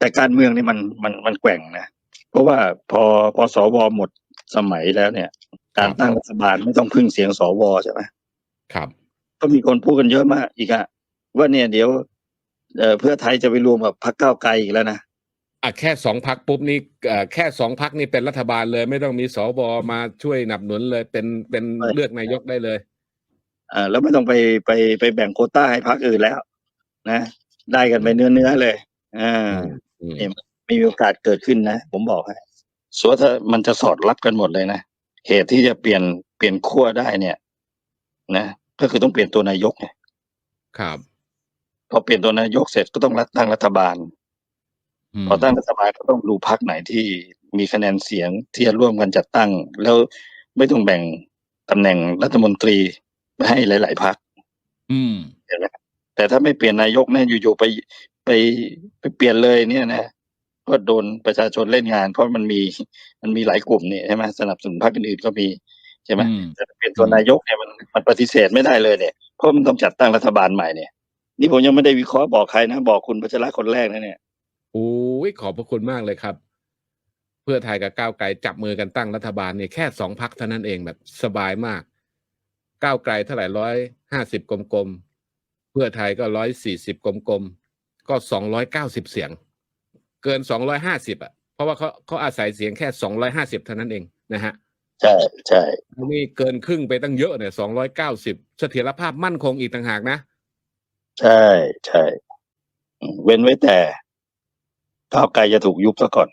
แต่การเมืองนี่มันมันมันแกว่งนะเพราะว่าพอพอสวหมดสมัยแล้วเนี่ย การตั้งรัฐบาลไม่ต้องพึ่งเสียงสวใช่ไหมครับ ก็มีคนพูดกันเยอะมากอีกอะว่าเนี่ยเดี๋ยวเอ่อเพื่อไทยจะไปรวมกับพรรคก้าวไกลอีกแล้วนะอะแค่สองพักปุ๊บนี่เอ่อแค่สองพักนี่เป็นรัฐบาลเลย ไม่ต้องมีสวมาช่วยหนับหนุนเลยเป็นเป็นใช่เลือกนายกได้เลยอ่าแล้วไม่ต้องไปไปไปแบ่งโควต้าให้พรรคอื่นแล้ว นะ ได้กันไปเนื้อเนื้อๆเลยอ่า อืมเอ็มมีโอกาสเกิดขึ้นนะ ผมบอกให้ส่วนถ้ามันจะสอดรับกันหมดเลยนะเหตุที่จะเปลี่ยนเปลี่ยนขั้วได้เนี่ย นะก็คือต้องเปลี่ยนตัวนายกไงครับพอเปลี่ยนตัวนายกเสร็จก็ต้องรัฐตั้งรัฐบาลมพอตั้งรัฐบาลก็ต้องดูพักไหนที่มีคะแนนเสียงที่จะร่วมกันจัดตั้ง แล้วไม่ต้องแบ่งตำแหน่งรัฐมนตรีไปให้หลาย ๆพักอืมเห็นไหมแต่ถ้าไม่เปลี่ยนนายกเนี่ยอยู่ๆไป ไปไปเปลี่ยนเลยเนี่ยนะก็โดนประชาชนเล่นงาน เพราะมันมีมันมีหลายกลุ่มนี่ใช่ไหมสนับสนุนพรรคอื่นๆก็มีใช่ไหมอืมแต่ถ้าเปลี่ยนตัวนายกเนี่ยมันมันปฏิเสธไม่ได้เลยเนี่ยเพราะมันต้องจัดตั้งรัฐบาลใหม่เนี่ยนี่ผมยังไม่ได้วิเคราะห์บอกใครนะบอกคุณพัชระคนแรกนะเนี่ยโอ้ยขอบพระคุณมากเลยครับ เพื่อไทยกับก้าวไกลจับมือกันตั้งรัฐบาลเนี่ยแค่สองพักเท่านั้นเองแบบสบายมาก ก้าวไกลเท่าไหร่ร้อยห้าสิบกลมๆเพื่อไทยก็ร้อยสี่สิบกลมๆ ก็สองร้อยเก้าสิบเสียง เกินสองร้อยห้าสิบอะ เพราะว่าเขาเขาอาศัยเสียงแค่สองร้อยห้าสิบเท่านั้นเองนะฮะใช่ใช่นี่เกินครึ่งไปตั้งเยอะเนี่ยสองร้อยเก้าสิบเสถียรภาพมั่นคงอีกต่างหากนะ ใช่ใช่อืมเว้นไว้แต่ก้าวไกลจะถูกยุบซะก่อน